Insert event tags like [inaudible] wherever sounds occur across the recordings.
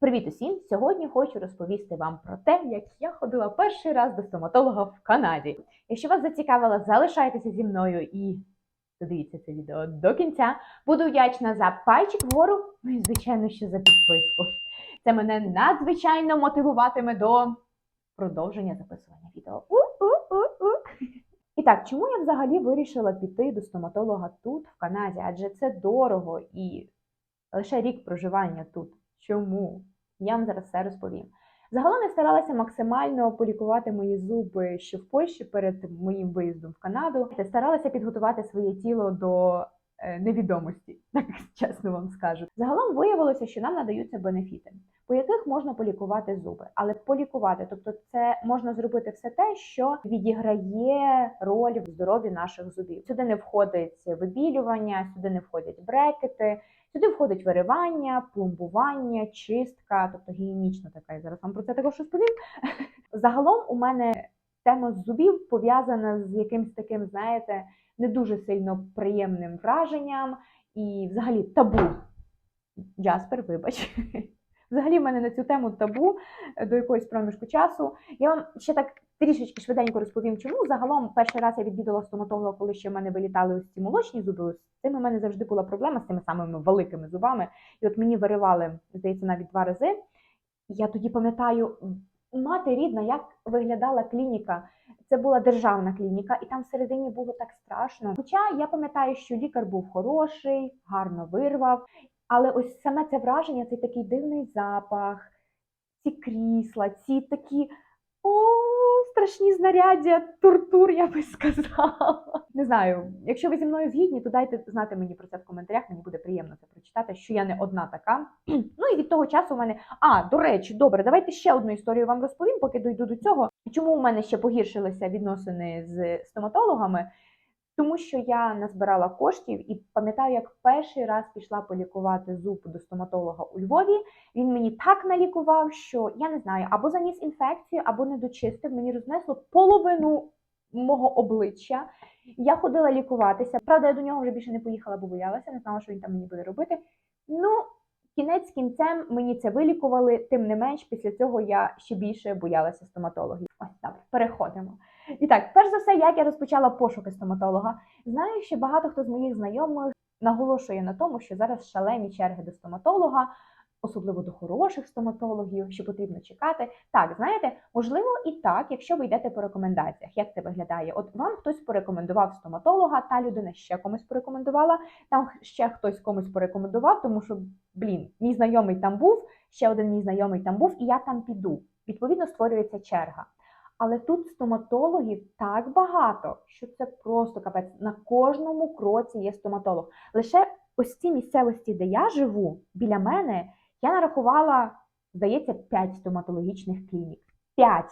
Привіт усім! Сьогодні хочу розповісти вам про те, як я ходила перший раз до стоматолога в Канаді. Якщо вас зацікавило, залишайтеся зі мною і додивіться це відео до кінця. Буду вдячна за пальчик вгору, ну і звичайно, що за підписку. Це мене надзвичайно мотивуватиме до продовження записування відео. У-у-у-у. І так, чому я взагалі вирішила піти до стоматолога тут, в Канаді? Адже це дорого і лише рік проживання тут. Чому? Я вам зараз все розповім. Загалом я старалася максимально полікувати мої зуби ще в Польщі перед моїм виїздом в Канаду. Я старалася підготувати своє тіло до е, невідомості, [laughs] так чесно вам скажу. Загалом виявилося, що нам надаються бенефіти, по яких можна полікувати зуби. Але полікувати, тобто, це можна зробити все те, що відіграє роль в здоров'ї наших зубів. Сюди не входить вибілювання, сюди не входять брекети. Сюди входить виривання, пломбування, чистка, тобто гігієнічна така. Я зараз вам про це також розповім. [laughs] Загалом у мене тема зубів пов'язана з якимось таким, знаєте, не дуже сильно приємним враженням і взагалі табу. Джаспер, вибач. [laughs] Взагалі в мене на цю тему табу до якогось проміжку часу. Я вам ще так трішечки швиденько розповім, чому. Загалом перший раз я відвідала стоматолога, коли ще в мене вилітали ось ці молочні зуби. З цим у мене завжди була проблема з тими самими великими зубами. І от мені виривали, здається, навіть два рази. Я тоді пам'ятаю, мати рідна, як виглядала клініка. Це була державна клініка, і там всередині було так страшно. Хоча я пам'ятаю, що лікар був хороший, гарно вирвав. Але ось саме це враження, цей такий дивний запах, ці крісла, ці такі о, страшні знаряддя, тортур, я би сказала. Не знаю, якщо ви зі мною згідні, то дайте знати мені про це в коментарях. Мені буде приємно це прочитати, що я не одна така. Ну і від того часу у мене. А, до речі, добре, давайте ще одну історію вам розповім, поки дойду до цього. Чому у мене ще погіршилися відносини з стоматологами? Тому що я назбирала коштів і пам'ятаю, як перший раз пішла полікувати зуб до стоматолога у Львові. Він мені так налікував, що я не знаю, або заніс інфекцію, або не дочистив. Мені рознесло половину мого обличчя. Я ходила лікуватися. Правда, я до нього вже більше не поїхала, бо боялася, не знала, що він там мені буде робити. Ну, кінець кінцем мені це вилікували. Тим не менш, після цього я ще більше боялася стоматологів. Ось добре, переходимо. І так, перш за все, як я розпочала пошуки стоматолога. Знаю, що багато хто з моїх знайомих наголошує на тому, що зараз шалені черги до стоматолога, особливо до хороших стоматологів, що потрібно чекати. Так, знаєте, можливо, і так, якщо ви йдете по рекомендаціях, як це виглядає? От вам хтось порекомендував стоматолога, та людина ще комусь порекомендувала, там ще хтось комусь порекомендував, тому що, блін, мій знайомий там був, ще один мій знайомий там був, і я там піду. Відповідно, створюється черга. Але тут стоматологів так багато, що це просто капець. На кожному кроці є стоматолог. Лише ось ці місцевості, де я живу, біля мене, я нарахувала, здається, 5 стоматологічних клінік. 5.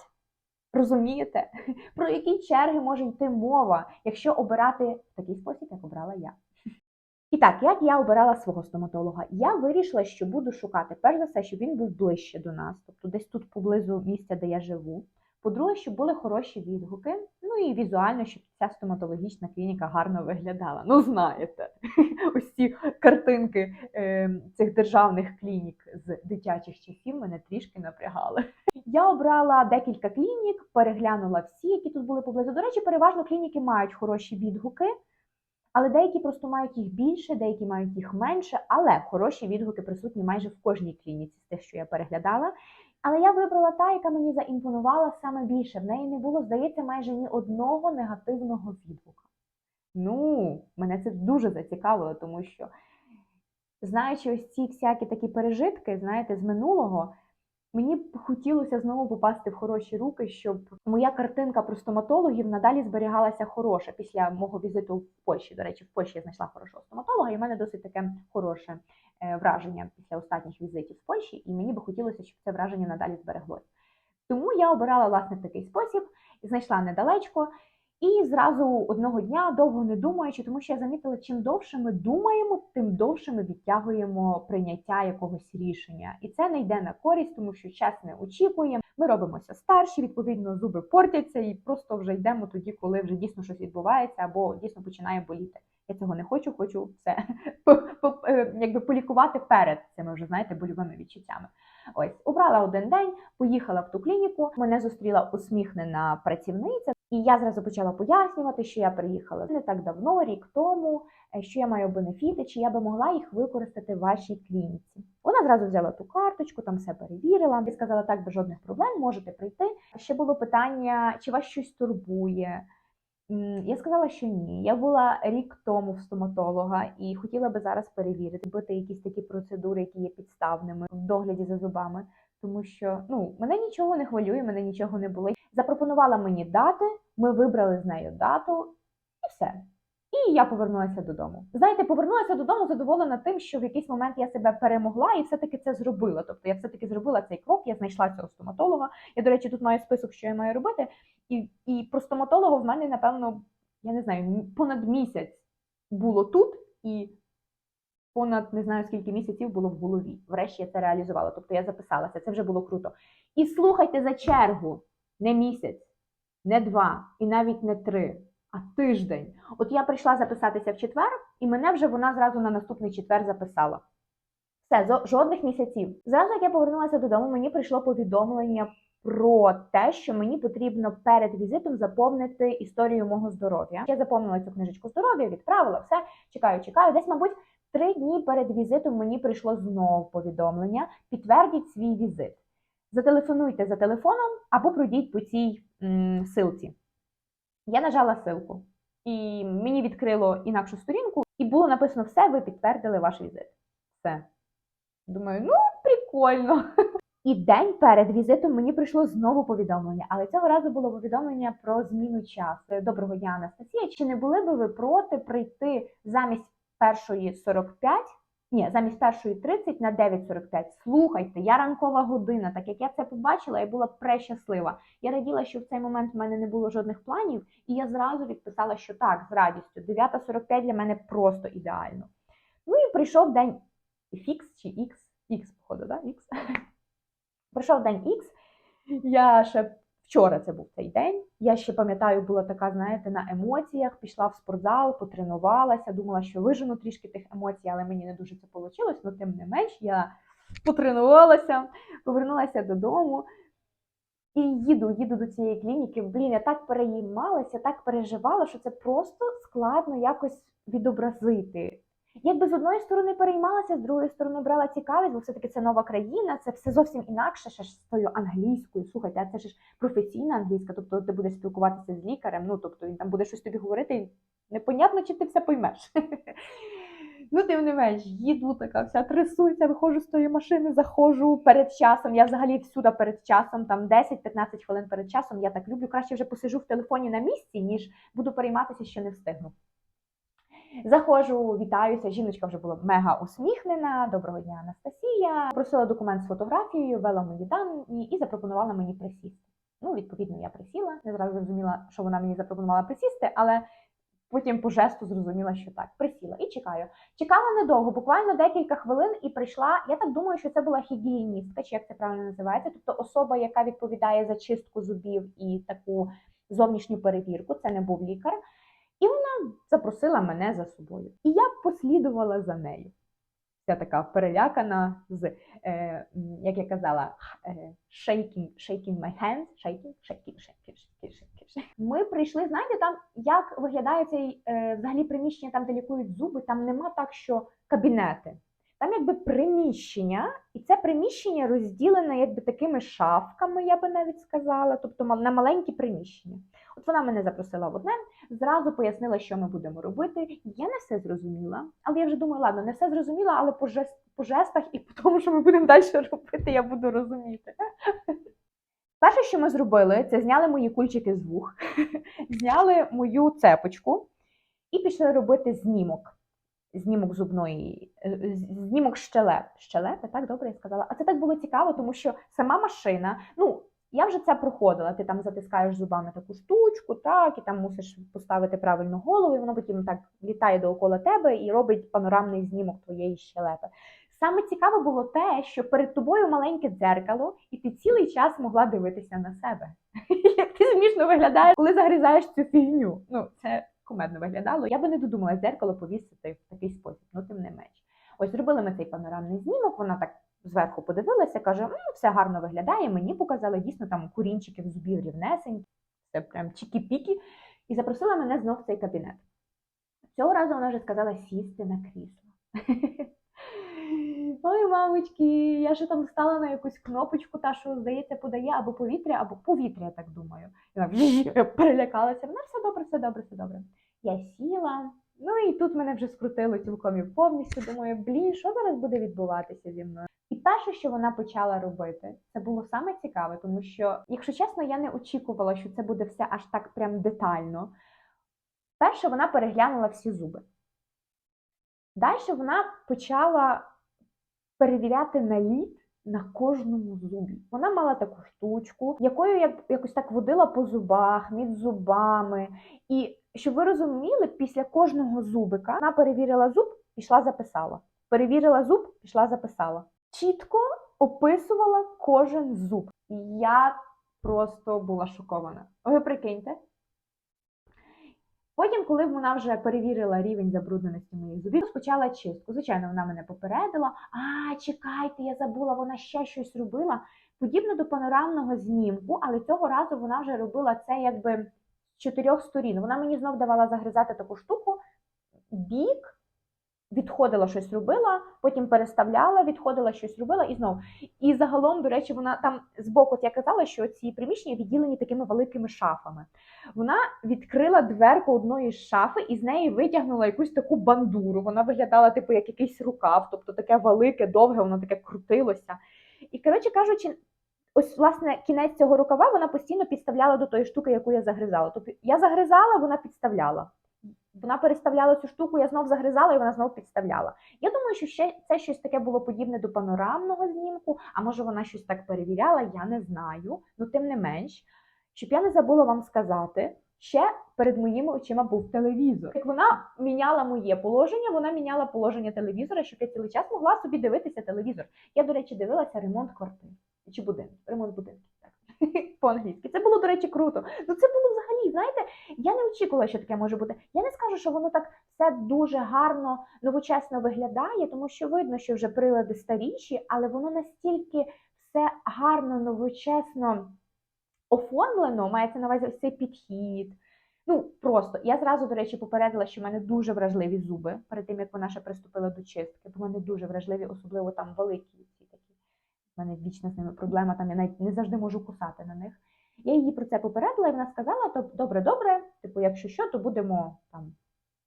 Розумієте? [laughs] Про які черги може йти мова, якщо обирати в такий спосіб, як обрала я. [laughs] І так, як я обирала свого стоматолога, я вирішила, що буду шукати, перш за все, щоб він був ближче до нас, тобто десь тут поблизу місця, де я живу. По-друге, щоб були хороші відгуки. Ну і візуально, щоб ця стоматологічна клініка гарно виглядала. Ну, знаєте, [laughs] ось ці картинки е, цих державних клінік з дитячих часів мене трішки напрягали. [laughs] Я обрала декілька клінік, переглянула всі, які тут були поблизу. До речі, переважно клініки мають хороші відгуки. Але деякі просто мають їх більше, деякі мають їх менше, але хороші відгуки присутні майже в кожній клініці з тих, що я переглядала. Але я вибрала та, яка мені заімпонувала саме більше. В неї не було, здається, майже ні одного негативного відгука. Ну, мене це дуже зацікавило, тому що, знаючи ось ці всякі такі пережитки, знаєте, з минулого, мені б хотілося знову попасти в хороші руки, щоб моя картинка про стоматологів надалі зберігалася хороша після мого візиту в Польщі. До речі, в Польщі я знайшла хорошого стоматолога, і в мене досить таке хороше е, враження після останніх візитів в Польщі, і мені би хотілося, щоб це враження надалі збереглося. Тому я обирала власне такий спосіб, знайшла недалечко. І зразу одного дня, довго не думаючи, тому що я замітила, чим довше ми думаємо, тим довше ми відтягуємо прийняття якогось рішення. І це не йде на користь, тому що час не очікує. Ми робимося старші, відповідно, зуби портяться, і просто вже йдемо тоді, коли вже дійсно щось відбувається, або дійсно починає боліти. Я цього не хочу, хочу все [laughs] е, якби полікувати перед цими вже знаєте больовими відчуттями. Ось обрала один день, поїхала в ту клініку. Мене зустріла усміхнена працівниця, і я зразу почала пояснювати, що я приїхала не так давно, рік тому, е, що я маю бенефіти, чи я би могла їх використати в вашій клініці. Вона зразу взяла ту карточку, там все перевірила і сказала, так без жодних проблем можете прийти. Ще було питання, чи вас щось турбує. Я сказала, що ні. Я була рік тому в стоматолога і хотіла би зараз перевірити, бити якісь такі процедури, які є підставними в догляді за зубами. Тому що ну мене нічого не хвилює, мене нічого не болить. Запропонувала мені дати, ми вибрали з нею дату, і все. І я повернулася додому. Знаєте, повернулася додому задоволена тим, що в якийсь момент я себе перемогла і все-таки це зробила. Тобто я все-таки зробила цей крок, я знайшла цього стоматолога. Я, до речі, тут маю список, що я маю робити. І, і про стоматолога в мене, напевно, я не знаю, понад місяць було тут, і понад не знаю скільки місяців було в голові. Врешті я це реалізувала. Тобто я записалася, це вже було круто. І слухайте за чергу не місяць, не два і навіть не три, а тиждень. От я прийшла записатися в четвер, і мене вже вона зразу на наступний четвер записала. Все, жодних місяців. Зразу як я повернулася додому, мені прийшло повідомлення про те, що мені потрібно перед візитом заповнити історію мого здоров'я. Я заповнила цю книжечку здоров'я, відправила все. Чекаю, чекаю. Десь, мабуть, три дні перед візитом мені прийшло знову повідомлення. Підтвердіть свій візит. Зателефонуйте за телефоном або пройдіть по цій м, силці. Я нажала силку, і мені відкрило інакшу сторінку, і було написано все, ви підтвердили ваш візит. Все. Думаю, ну прикольно. І день перед візитом мені прийшло знову повідомлення, але цього разу було повідомлення про зміну часу. Доброго дня, Анастасія. Чи не були би ви проти прийти замість першої 45? Ні, замість першої 30 на 9.45. Слухайте, я ранкова година. Так як я це побачила, я була прещаслива. Я раділа, що в цей момент в мене не було жодних планів, і я зразу відписала, що так, з радістю. 9.45 для мене просто ідеально. Ну і прийшов день фікс чи X, X, походу, да? X. [laughs] Прийшов день X, я ще вчора це був цей день. Я ще пам'ятаю, була така, знаєте, на емоціях, пішла в спортзал, потренувалася, думала, що вижену трішки тих емоцій, але мені не дуже це вийшло. Ну, тим не менш, я потренувалася, повернулася додому. І їду, їду до цієї клініки. Блін, я так переймалася, так переживала, що це просто складно якось відобразити. Якби з одної сторони переймалася, з другої сторони брала цікавість, бо все-таки це нова країна, це все зовсім інакше, ще ж з тою англійською. Слухайте, а це ж професійна англійська, тобто ти будеш спілкуватися з лікарем, ну тобто він там буде щось тобі говорити, і непонятно, чи ти все поймеш. [laughs] Ну, тим не менш, їду така, вся трясуся, виходжу з тої машини, заходжу перед часом. Я взагалі всюди перед часом, там 10-15 хвилин перед часом. Я так люблю. Краще вже посижу в телефоні на місці, ніж буду перейматися, що не встигну. Заходжу, вітаюся. Жіночка вже була мега усміхнена. Доброго дня, Анастасія. Просила документ з фотографією, вела мої дані і запропонувала мені присісти. Ну, відповідно, я присіла. Не зразу зрозуміла, що вона мені запропонувала присісти, але потім по жесту зрозуміла, що так, присіла і чекаю. Чекала недовго, буквально декілька хвилин, і прийшла. Я так думаю, що це була гігієністка, чи як це правильно називається, тобто особа, яка відповідає за чистку зубів і таку зовнішню перевірку. Це не був лікар. І вона запросила мене за собою. І я послідувала за нею. Я така перелякана з, е, як я казала, е, shaking, shaking my hands, shaking, shaking, shaking, shaking, shaking. Ми прийшли, знаєте, там як виглядає цей е, взагалі приміщення, там де лікують зуби, там нема так, що кабінети. Там якби приміщення, і це приміщення розділене якби такими шафками, я би навіть сказала, тобто на маленькі приміщення. От вона мене запросила в одне, зразу пояснила, що ми будемо робити. Я не все зрозуміла, але я вже думаю, ладно, не все зрозуміла, але по, жест, по жестах і по тому, що ми будемо далі [laughs] робити, я буду розуміти. Перше, що ми зробили, це зняли мої кульчики з вух, [laughs] зняли мою цепочку і пішли робити знімок. Знімок зубної, е, знімок щелеп. Щелепи, так добре я сказала. А це так було цікаво, тому що сама машина, ну я вже це проходила. Ти там затискаєш зубами таку штучку, так, і там мусиш поставити правильну голову, і воно потім так літає довкола тебе і робить панорамний знімок твоєї щелепи. Саме цікаве було те, що перед тобою маленьке дзеркало, і ти цілий час могла дивитися на себе. [laughs] Як ти смішно виглядаєш, коли загрізаєш цю фігню. Ну, це кумедно виглядало. Я би не додумала дзеркало повісити в такий спосіб, ну тим не менш. Ось зробили ми цей панорамний знімок, вона так зверху подивилася, каже: «М, все гарно виглядає. Мені показали дійсно там курінчики в зубів рівнесенькі, це прям чікі-пікі, і запросила мене знов в цей кабінет. Цього разу вона вже сказала сісти на крісло. [laughs] Ой, мамочки, я ще там стала на якусь кнопочку, та що, здається, подає або повітря, або повітря, я так думаю. Вона я [laughs] перелякалася. Вона все добре, все добре, все добре. Я сіла. Ну і тут мене вже скрутило цілком і повністю. Думаю, блін, що зараз буде відбуватися зі мною? І перше, що вона почала робити, це було саме цікаве, тому що, якщо чесно, я не очікувала, що це буде все аж так прям детально. Перше, вона переглянула всі зуби. Далі вона почала перевіряти наліт на кожному зубі. Вона мала таку штучку, якою як, якось так водила по зубах, між зубами. І щоб ви розуміли, після кожного зубика вона перевірила зуб, пішла записала. Перевірила зуб, пішла записала. Чітко описувала кожен зуб. Я просто була шокована. Ви прикиньте. Потім, коли вона вже перевірила рівень забрудненості моїх зубів, розпочала чистку. Звичайно, вона мене попередила. А, чекайте, я забула, вона ще щось робила. Подібно до панорамного знімку, але цього разу вона вже робила це якби з чотирьох сторін. Вона мені знов давала загризати таку штуку, бік, відходила щось робила, потім переставляла, відходила щось робила і знов. І загалом, до речі, вона там збоку, от я казала, що ці приміщення відділені такими великими шафами. Вона відкрила дверку одної з шафи і з неї витягнула якусь таку бандуру. Вона виглядала, типу, як якийсь рукав, тобто таке велике, довге, воно таке крутилося. І, коротше кажучи, ось власне кінець цього рукава вона постійно підставляла до тої штуки, яку я загризала. Тобто я загризала, вона підставляла. Вона переставляла цю штуку, я знов загризала, і вона знов підставляла. Я думаю, що ще це щось таке було подібне до панорамного знімку, а може вона щось так перевіряла, я не знаю. Ну тим не менш, щоб я не забула вам сказати, ще перед моїми очима був телевізор. Як вона міняла моє положення, вона міняла положення телевізора, щоб я цілий час могла собі дивитися телевізор. Я, до речі, дивилася ремонт квартир чи будинку. Ремонт будинків. [laughs] По-англійськи. Це було, до речі, круто. Ну це було взагалі, знаєте, я не очікувала, що таке може бути. Я не скажу, що воно так все дуже гарно, новочесно виглядає, тому що видно, що вже прилади старіші, але воно настільки все гарно, новочесно оформлено, мається на увазі цей підхід. Ну, просто я зразу, до речі, попередила, що в мене дуже вражливі зуби перед тим, як вона ще приступила до чистки, бо в мене дуже вражливі, особливо там великі. У мене вічна з ними проблема, там я навіть не завжди можу кусати на них. Я її про це попередила, і вона сказала: то добре, добре, типу, якщо що, то будемо там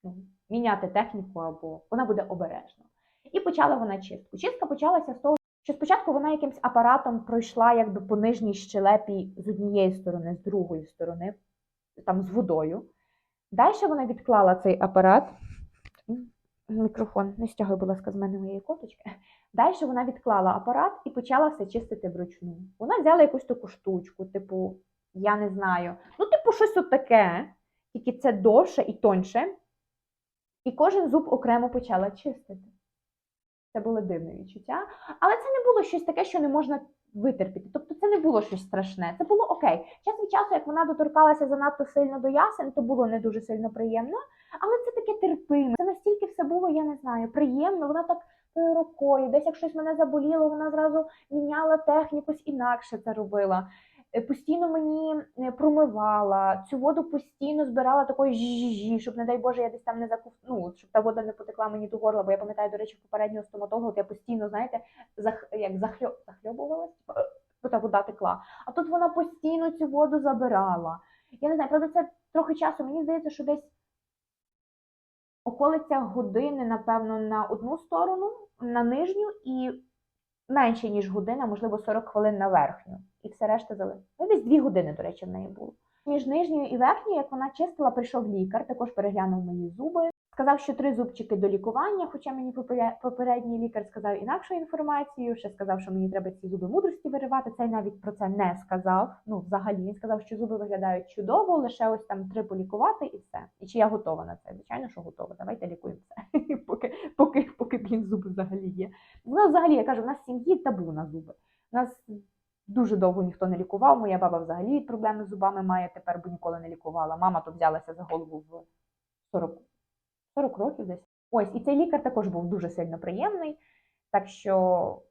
ну, міняти техніку або вона буде обережно. І почала вона чистку. Чистка почалася з того, що спочатку вона якимсь апаратом пройшла якби по нижній щелепі з однієї сторони, з другої сторони, там з водою. Далі вона відклала цей апарат. Мікрофон, не стягуй, будь ласка, з мене моєї коточки. Далі вона відклала апарат і почала все чистити вручну. Вона взяла якусь таку штучку, типу, я не знаю. Ну, типу, щось от таке, тільки це довше і тоньше. І кожен зуб окремо почала чистити. Це було дивне відчуття. Але це не було щось таке, що не можна витерпіти. Тобто це не було щось страшне. Це було окей. Час від часу, як вона доторкалася занадто сильно до ясен, то було не дуже сильно приємно. Але це таке терпиме. Це настільки все було, я не знаю, приємно. Вона так рукою, десь як щось мене заболіло, вона зразу міняла техніку, інакше це робила. Е, Постійно мені е, промивала, цю воду постійно збирала такою жі, щоб, не дай Боже, я десь там не закув... ну, щоб та вода не потекла мені до горла, бо я пам'ятаю, до речі, попереднього стоматолога, я постійно, знаєте, зах... як захльо... захльобувалась, типу, бо та вода текла. А тут вона постійно цю воду забирала. Я не знаю, правда, це трохи часу. Мені здається, що десь околиця години, напевно, на одну сторону, на нижню, і менше, ніж година, можливо, 40 хвилин на верхню. І все решта зали. Ну, десь дві години, до речі, в неї було. Між нижньою і верхньою, як вона чистила, прийшов лікар, також переглянув мої зуби. Сказав, що три зубчики до лікування, хоча мені попередній лікар сказав інакшу інформацію, ще сказав, що мені треба ці зуби мудрості виривати. Цей навіть про це не сказав. Ну, взагалі, він сказав, що зуби виглядають чудово, лише ось там три полікувати і все. І чи я готова на це? Звичайно, що готова. Давайте лікуємо все. [laughs] поки, поки, поки блін, зуби взагалі є. У нас взагалі, я кажу, в нас в сім'ї табу на зуби. У нас дуже довго ніхто не лікував. Моя баба взагалі проблеми з зубами має тепер, бо ніколи не лікувала. Мама то взялася за голову в 40, 40 років десь. Ось, і цей лікар також був дуже сильно приємний. Так що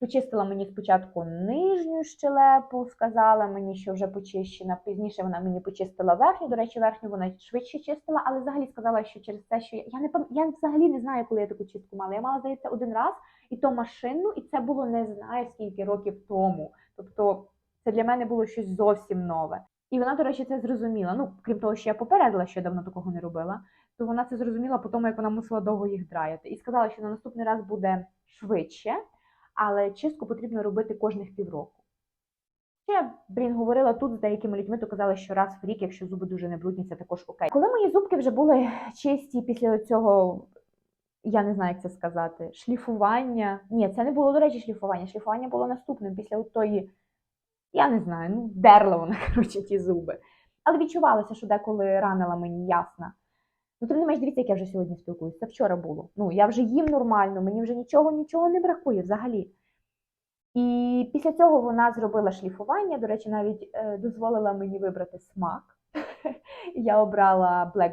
почистила мені спочатку нижню щелепу, сказала мені, що вже почищена. Пізніше вона мені почистила верхню. До речі, верхню вона швидше чистила, але взагалі сказала, що через те, що я, я не пам... я взагалі не знаю, коли я таку чистку мала. Я мала здається один раз, і то машинну, і це було не знаю скільки років тому. Тобто, це для мене було щось зовсім нове. І вона, до речі, це зрозуміла. Ну, крім того, що я попередила, що я давно такого не робила, то вона це зрозуміла по тому, як вона мусила довго їх драяти. І сказала, що на наступний раз буде швидше, але чистку потрібно робити кожних півроку. Ще, блін, говорила тут з деякими людьми, то казали, що раз в рік, якщо зуби дуже не брудні, це також окей. Коли мої зубки вже були чисті після цього, я не знаю, як це сказати, шліфування. Ні, це не було, до речі, шліфування. Шліфування було наступним після тої, я не знаю, ну, дерла вона, [laughs] коротше, ті зуби. Але відчувалося, що деколи ранила мені ясна. Ну, тим не менш, дивіться, як я вже сьогодні спілкуюся. Це вчора було. Ну, я вже їм нормально, мені вже нічого, нічого не бракує взагалі. І після цього вона зробила шліфування. До речі, навіть е, дозволила мені вибрати смак. [laughs] Я обрала Black...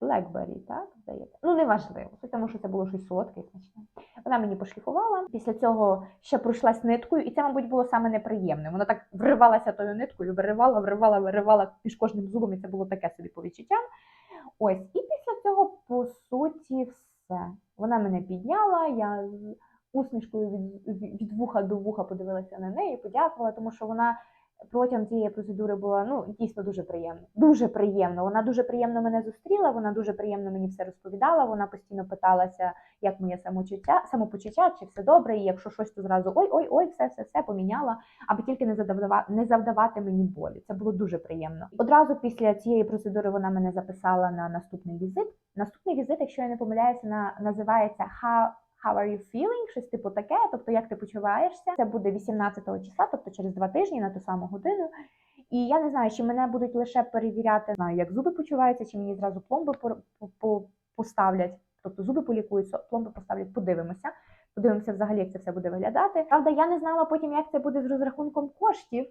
Blackberry, так? Здається. Ну, неважливо. Тому, що це було щось солодке і. Вона мені пошліфувала. Після цього ще пройшлась ниткою, і це, мабуть, було саме неприємне. Вона так вривалася тою ниткою, виривала, виривала, виривала між кожним зубом, і це було таке собі по відчуттям. Ось, і після цього, по суті, все. Вона мене підняла, я з усмішкою від- від вуха до вуха подивилася на неї, подякувала, тому що вона протягом цієї процедури була ну дійсно дуже приємно. Дуже приємно. Вона дуже приємно мене зустріла, вона дуже приємно мені все розповідала. Вона постійно питалася, як моє самочуття, самопочуття, чи все добре, і якщо щось, то зразу ой, ой, ой, все, все, все поміняла, аби тільки не завдавати, не завдавати мені болі. Це було дуже приємно. Одразу після цієї процедури вона мене записала на наступний візит. Наступний візит, якщо я не помиляюся, на називається How How are you feeling? Щось типу таке, тобто як ти почуваєшся. Це буде 18 числа, тобто через два тижні на ту саму годину. І я не знаю, чи мене будуть лише перевіряти, знаю, як зуби почуваються, чи мені зразу пломби по- по- по- поставлять, тобто зуби полікуються, пломби поставлять, подивимося. Подивимося взагалі, як це все буде виглядати. Правда, я не знала потім, як це буде з розрахунком коштів.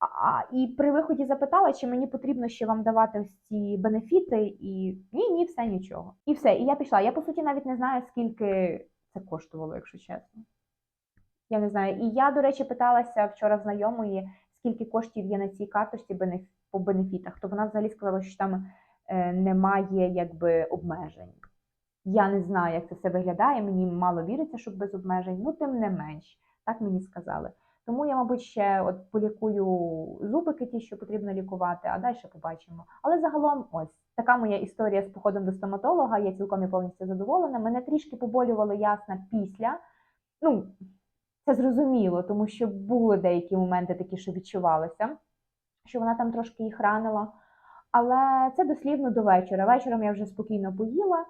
А, і при виході запитала, чи мені потрібно ще вам давати ось ці бенефіти, і ні, ні, все нічого. І все. І я пішла. Я по суті навіть не знаю, скільки це коштувало, якщо чесно. Я не знаю. І я, до речі, питалася вчора знайомої, скільки коштів є на цій карточці по бенефітах. То вона взагалі сказала, що там е, немає якби обмежень. Я не знаю, як це все виглядає. Мені мало віриться, що без обмежень. Ну, тим не менш, так мені сказали. Тому я, мабуть, ще от полікую зубики, ті, що потрібно лікувати, а далі побачимо. Але загалом, ось така моя історія з походом до стоматолога. Я цілком і повністю задоволена. Мене трішки поболювало ясно після. Ну, це зрозуміло, тому що були деякі моменти такі, що відчувалися, що вона там трошки їх ранила. Але це дослівно до вечора. Вечором я вже спокійно поїла.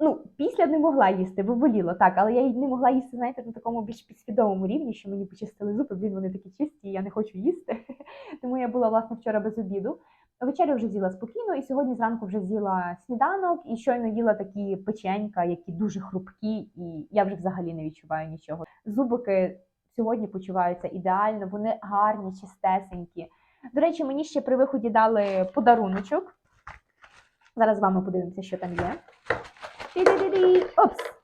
Ну, після не могла їсти, бо боліло так, але я не могла їсти, знаєте, на такому більш підсвідомому рівні, що мені почистили зуби, блін, вони такі чисті, і я не хочу їсти. [laughs] Тому я була, власне, вчора без обіду. Вечерю вже з'їла спокійно, і сьогодні зранку вже з'їла сніданок і щойно їла такі печенька, які дуже хрупкі, і я вже взагалі не відчуваю нічого. Зубики сьогодні почуваються ідеально, вони гарні, чистесенькі. До речі, мені ще при виході дали подаруночок. Зараз з вами подивимося, що там є. Опс!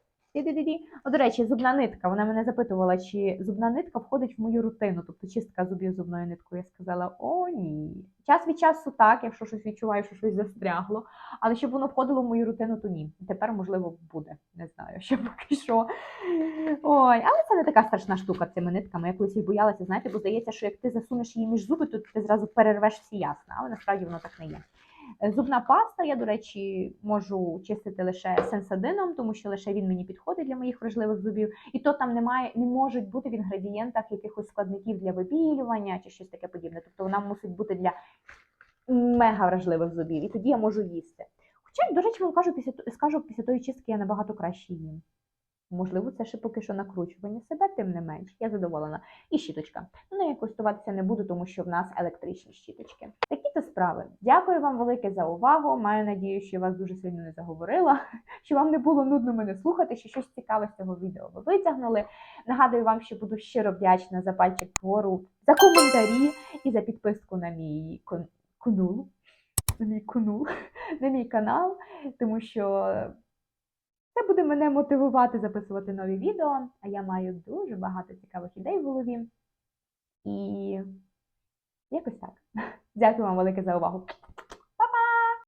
До речі, зубна нитка. Вона мене запитувала, чи зубна нитка входить в мою рутину, тобто чистка зубів зубною ниткою. Я сказала: о, ні. Час від часу так, якщо щось відчуваю, що щось застрягло. Але щоб воно входило в мою рутину, то ні. Тепер, можливо, буде. Не знаю, ще поки що. Ой, але це не така страшна штука цими нитками. Я колись їх боялася, знаєте, бо здається, що як ти засунеш її між зуби, то ти зразу перервеш всі ясна, але насправді воно так не є. Е, Зубна паста, я, до речі, можу чистити лише сенсадином, тому що лише він мені підходить для моїх вражливих зубів. І то там немає, не можуть бути в інгредієнтах якихось складників для вибілювання чи щось таке подібне. Тобто вона мусить бути для мега вражливих зубів, і тоді я можу їсти. Хоча, до речі, вам кажу, після скажу, після тої чистки я набагато краще їм. Можливо, це ще поки що накручування себе, тим не менш. Я задоволена. І щіточка. Ну, нею користуватися не буду, тому що в нас електричні щіточки. Такі то справи. Дякую вам велике за увагу. Маю надію, що я вас дуже сильно не заговорила, [laughs] що вам не було нудно мене слухати, що щось цікаве з цього відео ви витягнули. Нагадую вам, що буду щиро вдячна за пальчик твору, за коментарі і за підписку на мій кон- канал. на мій канал, [laughs] на мій канал, тому що це буде мене мотивувати записувати нові відео, а я маю дуже багато цікавих ідей в голові. І якось так. [laughs] Дякую вам велике за увагу.